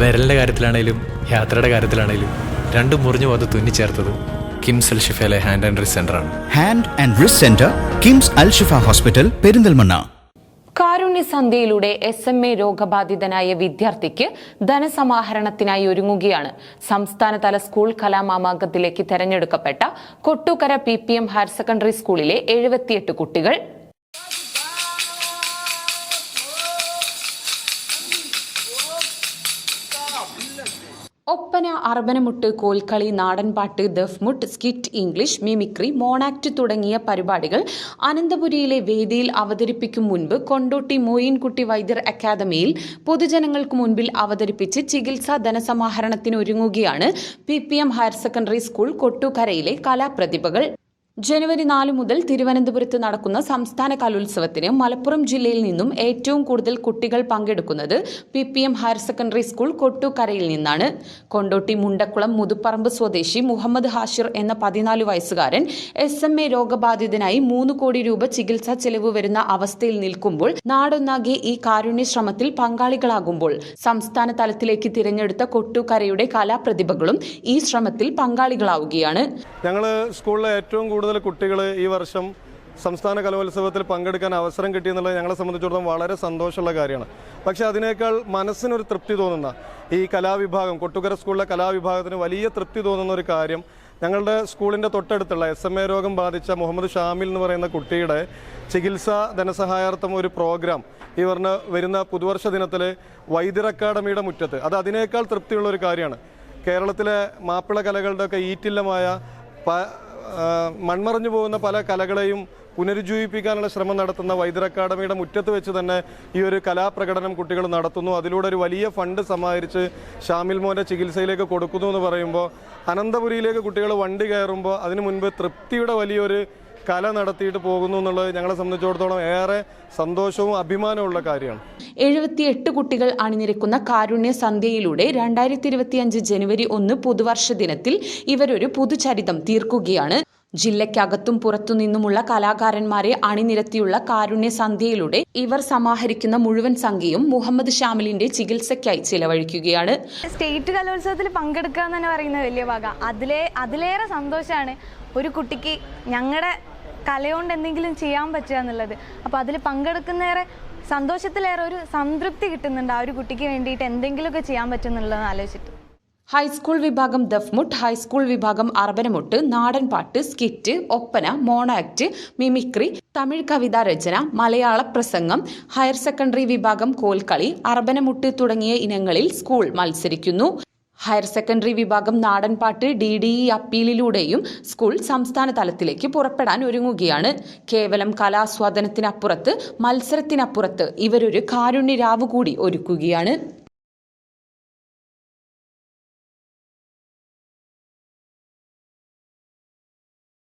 വിരലിന്റെ കാര്യത്തിലാണേലും യാത്രയുടെ കാര്യത്തിലാണേലും രണ്ടും മുറിഞ്ഞു പോകാതെ തുന്നിച്ചേർത്തത് കിംസ് അൽ ഷിഫയിലെ ഹാൻഡ് ആൻഡ് റിസ് ആണ്. Hand and wrist centre KIMS Al Shifa hospital Perinthalmanna. കാരുണ്യ സന്ധ്യയിലൂടെ എസ് എം എ രോഗബാധിതനായ വിദ്യാർത്ഥിക്ക് ധനസമാഹരണത്തിനായി ഒരുങ്ങുകയാണ്. സംസ്ഥാനതല സ്കൂൾ കലാമാമാങ്കത്തിലേക്ക് തെരഞ്ഞെടുക്കപ്പെട്ട Kottukara P P M higher secondary സ്കൂളിലെ എഴുപത്തിയെട്ട് കുട്ടികൾ ഒപ്പന അർബനമുട്ട് കോൽക്കളി നാടൻപാട്ട് Duffmuttu skit English mimicry mono act തുടങ്ങിയ പരിപാടികൾ അനന്തപുരിയിലെ വേദിയിൽ അവതരിപ്പിക്കും മുൻപ് കൊണ്ടോട്ടി മോയിൻകുട്ടി വൈദ്യർ അക്കാദമിയിൽ പൊതുജനങ്ങൾക്ക് മുൻപിൽ അവതരിപ്പിച്ച് ചികിത്സാ ധനസമാഹരണത്തിന് ഒരുങ്ങുകയാണ് P P M higher secondary school കൊട്ടുകരയിലെ കലാപ്രതിഭകൾ. ജനുവരി നാല് മുതൽ തിരുവനന്തപുരത്ത് നടക്കുന്ന സംസ്ഥാന കലോത്സവത്തിന് മലപ്പുറം ജില്ലയിൽ നിന്നും ഏറ്റവും കൂടുതൽ കുട്ടികൾ പങ്കെടുക്കുന്നത് P P M higher secondary school കൊട്ടുകരയിൽ നിന്നാണ്. കൊണ്ടോട്ടി മുണ്ടക്കുളം മുതുപ്പറമ്പ് സ്വദേശി മുഹമ്മദ് ഹാഷിർ എന്ന പതിനാല് വയസ്സുകാരൻ എസ് എം എ രോഗബാധിതനായി മൂന്ന് കോടി രൂപ ചികിത്സാ ചെലവ് വരുന്ന അവസ്ഥയിൽ നിൽക്കുമ്പോൾ നാടൊന്നാകെ ഈ കാരുണ്യ ശ്രമത്തിൽ പങ്കാളികളാകുമ്പോൾ സംസ്ഥാന തലത്തിലേക്ക് തിരഞ്ഞെടുത്ത കൊട്ടുകരയുടെ കലാപ്രതിഭകളും ഈ ശ്രമത്തിൽ പങ്കാളികളാവുകയാണ്. ഞങ്ങൾ സ്കൂളിലെ ഏറ്റവും കൂടുതൽ കുട്ടികൾ ഈ വർഷം സംസ്ഥാന കലോത്സവത്തിൽ പങ്കെടുക്കാൻ അവസരം കിട്ടിയെന്നുള്ളത് ഞങ്ങളെ സംബന്ധിച്ചിടത്തോളം വളരെ സന്തോഷമുള്ള കാര്യമാണ്. പക്ഷേ അതിനേക്കാൾ മനസ്സിനൊരു തൃപ്തി തോന്നുന്ന ഈ കലാവിഭാഗം കൊട്ടുകര സ്കൂളിലെ കലാവിഭാഗത്തിന് വലിയ തൃപ്തി തോന്നുന്ന ഒരു കാര്യം ഞങ്ങളുടെ സ്കൂളിന്റെ തൊട്ടടുത്തുള്ള എസ് എം എ രോഗം ബാധിച്ച മുഹമ്മദ് ഷാമിൽ എന്ന് പറയുന്ന കുട്ടിയുടെ ചികിത്സാ ധനസഹായാർത്ഥം ഒരു പ്രോഗ്രാം ഈ പറഞ്ഞ വരുന്ന പുതുവർഷ ദിനത്തിൽ വൈദ്യർ അക്കാഡമിയുടെ മുറ്റത്ത്. അത് അതിനേക്കാൾ തൃപ്തിയുള്ള ഒരു കാര്യമാണ്. കേരളത്തിലെ മാപ്പിള കലകളുടെയൊക്കെ ഈറ്റില്ലമായ മൺമറഞ്ഞു പോകുന്ന പല കലകളെയും പുനരുജ്ജീവിപ്പിക്കാനുള്ള ശ്രമം നടത്തുന്ന വൈദ്യർ അക്കാദമിയുടെ മുറ്റത്ത് വെച്ച് തന്നെ ഈ ഒരു കലാപ്രകടനം കുട്ടികൾ നടത്തുന്നു. അതിലൂടെ ഒരു വലിയ ഫണ്ട് സമാഹരിച്ച് ഷാമിൽ മോന്റെ ചികിത്സയിലേക്ക് കൊടുക്കുന്നു എന്ന് പറയുമ്പോൾ അനന്തപുരിയിലേക്ക് കുട്ടികൾ വണ്ടി കയറുമ്പോൾ അതിനു മുൻപ് തൃപ്തിയുടെ വലിയൊരു കല നടത്തിയിട്ട് പോകുന്നു എന്നുള്ളത് ഞങ്ങളെ സംബന്ധിച്ചിടത്തോളം ഏറെ സന്തോഷവും അഭിമാനമുള്ള കാര്യമാണ്. എഴുപത്തിയെട്ട് കുട്ടികൾ അണിനിരക്കുന്ന കാരുണ്യ സന്ധ്യയിലൂടെ രണ്ടായിരത്തി ഇരുപത്തിയഞ്ച് ജനുവരി ഒന്ന് പുതുവർഷ ദിനത്തിൽ ഇവരൊരു പുതുചരിതം തീർക്കുകയാണ്. ജില്ലയ്ക്കകത്തും പുറത്തുനിന്നുമുള്ള കലാകാരന്മാരെ അണിനിരത്തിയുള്ള കാരുണ്യ സന്ധ്യയിലൂടെ ഇവർ സമാഹരിക്കുന്ന മുഴുവൻ സംഖ്യയും മുഹമ്മദ് ഷാമിലിന്റെ ചികിത്സയ്ക്കായി ചിലവഴിക്കുകയാണ്. സ്റ്റേറ്റ് കലോത്സവത്തിൽ പങ്കെടുക്കുക എന്ന് തന്നെ പറയുന്ന വലിയ ഭാഗം അതിലേ അതിലേറെ സന്തോഷമാണ് ഒരു കുട്ടിക്ക് ഞങ്ങളുടെ കലയോണ്ട് എന്തെങ്കിലും ചെയ്യാൻ പറ്റുക എന്നുള്ളത്. അപ്പോൾ അതിൽ പങ്കെടുക്കുന്നേറെ സന്തോഷത്തിലേറെ ഒരു സംതൃപ്തി കിട്ടുന്നുണ്ട് ആ ഒരു കുട്ടിക്ക് വേണ്ടിയിട്ട് എന്തെങ്കിലുമൊക്കെ ചെയ്യാൻ പറ്റുന്നുള്ളത് ആലോചിച്ചിട്ട്. ഹൈസ്കൂൾ വിഭാഗം ദഫ്മുട്ട് ഹൈസ്കൂൾ വിഭാഗം അർബനമുട്ട് നാടൻപാട്ട് skit Oppana mono act mimicry Tamil കവിതാ രചന മലയാള പ്രസംഗം ഹയർ സെക്കൻഡറി വിഭാഗം കോൽക്കളി അർബനമുട്ട് തുടങ്ങിയ ഇനങ്ങളിൽ സ്കൂൾ മത്സരിക്കുന്നു. ഹയർ സെക്കൻഡറി വിഭാഗം നാടൻപാട്ട് ഡി ഡി ഇ അപ്പീലിലൂടെയും സ്കൂൾ സംസ്ഥാന തലത്തിലേക്ക് പുറപ്പെടാൻ ഒരുങ്ങുകയാണ്. കേവലം കലാസ്വാദനത്തിനപ്പുറത്ത് മത്സരത്തിനപ്പുറത്ത് ഇവരൊരു കാരുണ്യരാവ് കൂടി ഒരുക്കുകയാണ്.